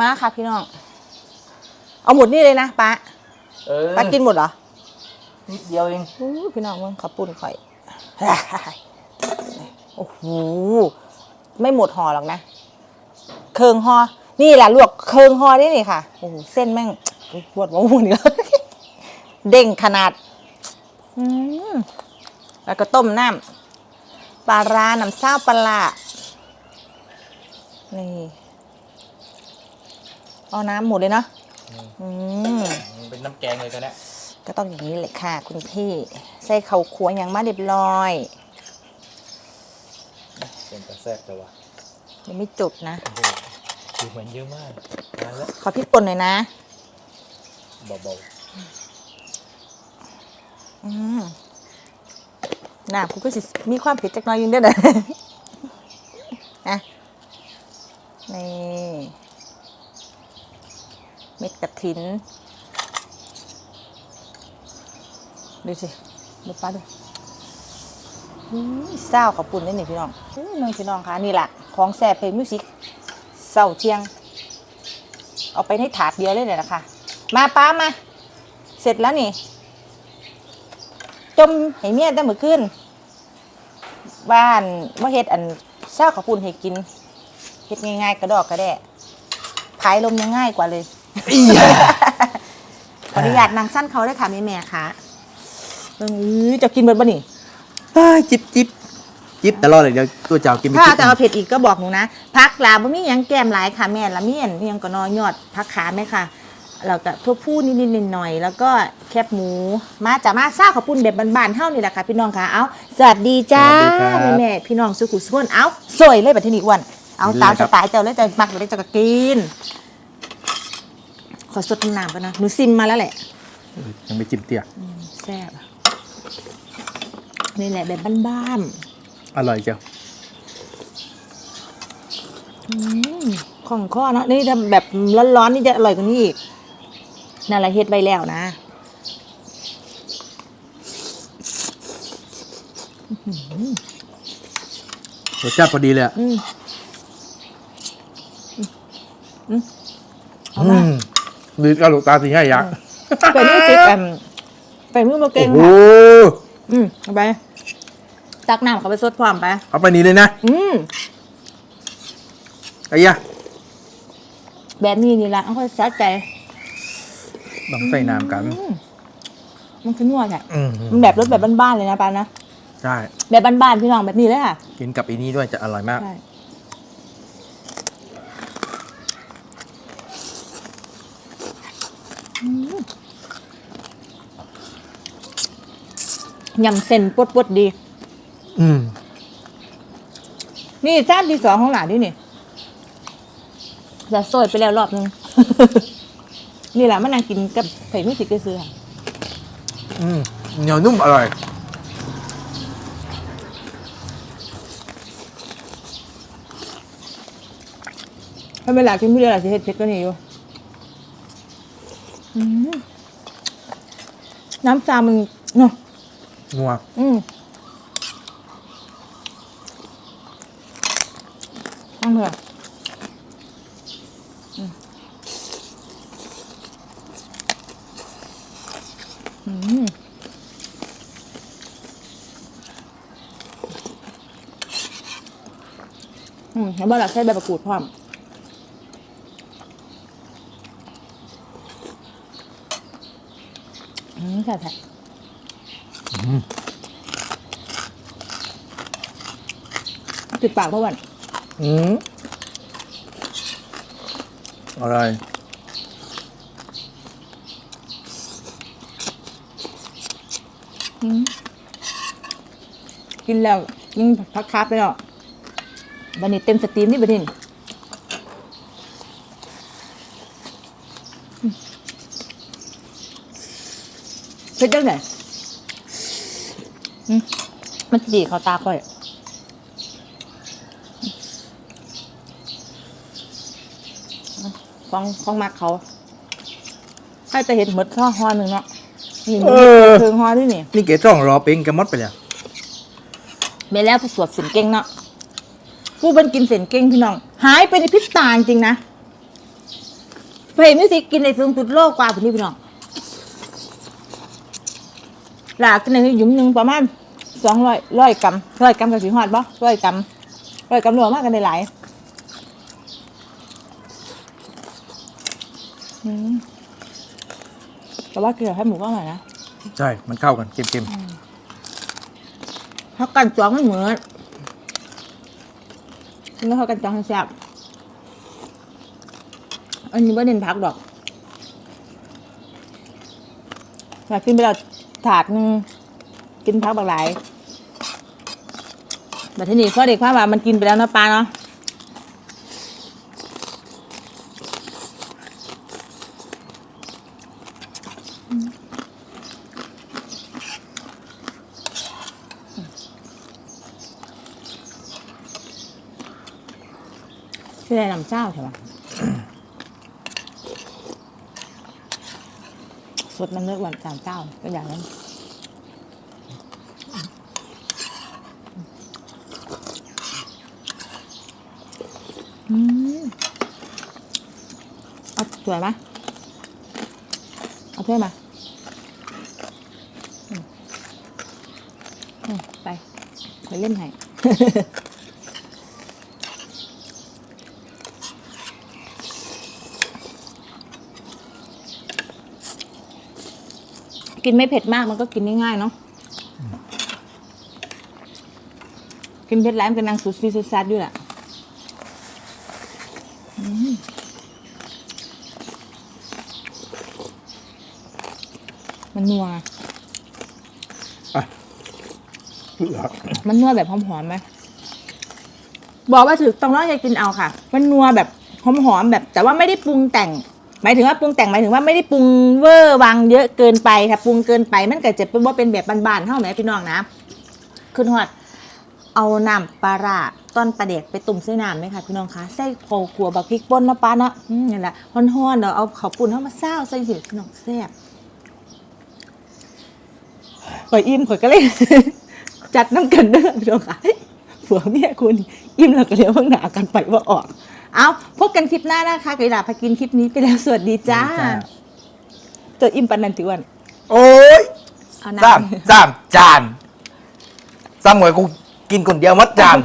มาค่ะพี่น้อง เอาหมดนี่เลยนะป้าเออป้ากินหมดเหรอ นิดเดียวเองอู้พี่น้องมึงขับปุ่นข่อย โอ้โห ไม่หมดห่อหรอกนะ เคิงห่อ นี่แหละลวกเคิงห่อได้นี่ค่ะ โอ้โห เส้นแม่งปวดหัวหุ่นเยอะเด้งขนาด อืมแล้วก็ต้มน้ำปลาร้าน้ำเศร้าปลาร้านี่ เอาน้ำหมดเลยเนาะอืมเป็นน้ำแกงเลยตัวเนี้ยก็ต้องอย่างนี้เลยค่ะ คุณพี่ใส่เขาวขัวอย่างมาเรียบร้อยเป็นกระแซ่บแต่ว่ายังไม่จบนะโอ้โหดูเหมือนเยอะมากมาแล้วขอพริกป่นหน่อยนะเบาอืมน่าคุณก็สิมีความเผ็ดจักหน้อยอยิงได้เลยอะนี่ เม็ดกระถิน ดูสิ ดูป้าดูเศร้าขอบปุ่นได้หนิพี่น้องอื้อน้องพี่น้องคะนี่แหละของแซ่บเพลงมิวสิกเศร้าเชียง เอาไปในถาดเดียวเลยเนี่ยนะคะ มาป้ามา เสร็จแล้วนี่ จมให้เมียได้เมื่อคืนบ้านว่าเฮ็ดอันเช้าขาวปุ่นให้กินเฮ็ดง่ายๆกระดอกกระแดะพายลมยังง่ายกว่าเลย ขออนุญาตนางสั้นเขาได้วยค่ะแม่แม่ๆค่ะเบิ่งอื้อจะกินเบิดบ่นี่เฮ้ยจิบจิบจิบตลอดเลยเดี๋ยวตัวเจ้ากินไม่ถ้าจิบจะเอาเผ็ดอีกก็บอกหนูนะพักลาบ่มีหยังแก้มหลายค่ะแม่ละเมียนเพียงก็นอยอดพักขาไหมค่ะแล้วก็ทั่วผู้นิดๆหน่อยๆแล้วก็แคบหมู มาจากมาซ่าขาวปุ้นแบบบานๆเท่านี่แหละค่ะ พี่น้องค่ะเอาสวัสดีจ้าแม่แม่ๆพี่น้องสุขุสุขนเอาสวยเลยแบบที่นี่อ้วนเอาตามสไตล์เจ้าเลยจะมักเลยจะก็กินข อสดน้ำกันนะหนูซิมมาแล้วแหละ ยังไม่จิ้มเตี้ยแซ่บอะนี่แหละแบบบ้านๆอร่อยเจ้าอืมของข้อเนอะนี่ถ้าแบบร้อนๆนี่จะอร่อยกว่านี้อีกนั่นแหละเฮ็ดไว้แล้วนะรสชาติพอดีเลยอะอืมอืม เอาอืมาม ดีกระลูกตาสีให้ยักษ์ไปนี่จิกแอมไปมือมาเก่โอ้งโหค่ะอืมเอาไป ตักน้ำเขาไปสดพร้อมไป เอาไปนี้เลยนะอืม ไอ้ยะแบบนี้นี่ละเอาค่อยสะใจต้องใส่น้ำกันอืมมันคือนัวแหละอืมมันแบบรสแบบบ้านๆเลยนะปานะ ใช่ แบบบ้านๆพี่น้องแบบนี้เลยค่ะ กินกับอีนี้ด้วยจะอร่อยมาก ใช่ ยำเส้นปวดๆดี อืม นี่จานที่สองของหลานดินี่จะซอยไปแล้วรอบนึง นี่แหละมันนางกินกับไข่มิสิกซื้อค่ะอืมเหนียวนุ่มอร่อย ถ้าเวลากินไม่ได้หลายสิเฮ็ดเผ็ดก็นี่อยู่อืมน้ำซามันเนาะ งัวอืมตั้งเถอะอืมอืมอืมแล้วบ้านหลักใช้ใบมะกรูดพร้อมอืมใช่ใช่ ติดปากเพราะวันอืมอร่อยกินแล้วยิ่งพักคาบไปแล้ววันนี้เต็มสตรีมนี่ประเด็นเผ็ดจังไหนอื มมันจะดีเขาตาค่อยฟองฟองมักเขาให้แต่เห็นหมดข้อหอหนึ่งเนาะนี่มันเออเพิงหอด้วยนี่นี่เกจ้องรอเป็นกระมดไปแล้วเมแล้วผู้สวดเสียนเก่งเนาะผู้เป็นกินเสียนเก่งพี่น้อง หายไปในพริบตาจริงๆนะเพลงมิวสิกกินในสูงสุดโลกกว่าพี่นี่พี่น้อง หลากินในหยุมหนึ่งประมาณสองร้อยร้อยกรัมร้อยกรัมกับสีหอดบ่ร้อยกรัมร้อยกรัมรวมมากกันในหลายอืมแต่ว่าเกลือให้หมูก็อร่อยนะใช่ มันเข้ากันเค็มถ้ากันจองไม่เหมือนแล้วเขากันจองให้แซ่บอันนี้ว่าเน้นพักดอกอยากกินไปแล้ว ถาดหนึงกินพักบางหลายแต่ที่นี้ข้อเด็กว่าว่ามันกินไปแล้วนะปลาเนาะชื่ออะไรน้ำเจ้าใช่ปะ สดมันเลือกวันสามเจ้าก็อย่างนั้นอืมเอาสวยไหมเอาถ้วยมาอืมอืมไปไปเล่นไห้ กินไม่เผ็ดมากมันก็กินง่ายๆเนาะกินเผ็ดแล้วมันก็นั่งสุดซีสุดซัดอยู่แหละอืมมันนัวๆอะเหลือมันนัวแบบหอมๆไหมบอกว่าถือต้องร้องอยากกินเอาค่ะ มันนัวแบบหอมๆแบบ แต่ว่าไม่ได้ปรุงแต่งห มายถึงว่าปรุงแต่งหมายถึงว่าไม่ได้ปรุงเวอร์วังเยอะเกินไปค่ะปรุงเกินไปมันก็จะเป็นว่าเป็นแบบบานๆเท่าไหมพี่น้องนะขึ้นหอดเอาน้ำปลาร้าต้นปลาเด็กไปตุ่มใส่น้ำไหมคะพี่น้องคะใส่โขขัวบักพริกป่นเนาะป้าเนาะนี่แหละฮ้อนๆเดี๋ยวเอาข้าวปุ่นเข้ามาเศร้าใส่สิพี่น้องแซ่บข่อยอิ่มข่อยก็เลย จัดน้ำกันเด้อพี่น้องคะผัวเมียคุณอิ่มแล้วก็เลี้ยวเพิ่งหนากันไปว่าออก เอาพบกันคลิปหน้านะคะกระดาพากินคลิปนี้ไปแล้วสวัสดีจ้าเจออิ่มปันนันติวันโอ้ยเอาสามน้ำสามจานสามหมวยกูกินคนเดียวหมัดจาน